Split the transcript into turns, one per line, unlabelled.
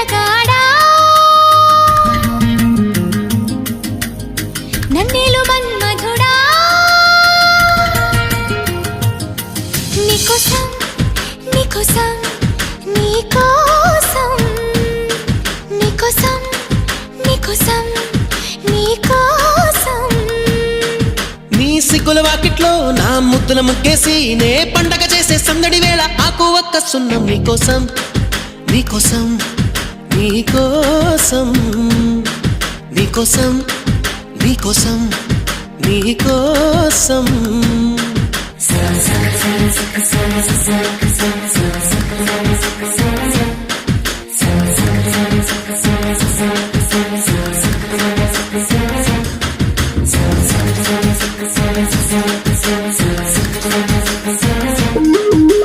అందగాడా నన్నేలు మన్మధుడా? నీకోసం నీకోసం నీకోసం నీకోసం నీకోసం నీకోసం.
నీ సిగ్గుల వాకిట్లో నా ముద్దుల ముగ్గేసి నే పండగ చేసే సందడి వేళ ఆకు ఒక్క సున్నం నీకోసం నీకోసం. నీకోసం నీకోసం నీకోసం నీకోసం
Thank you.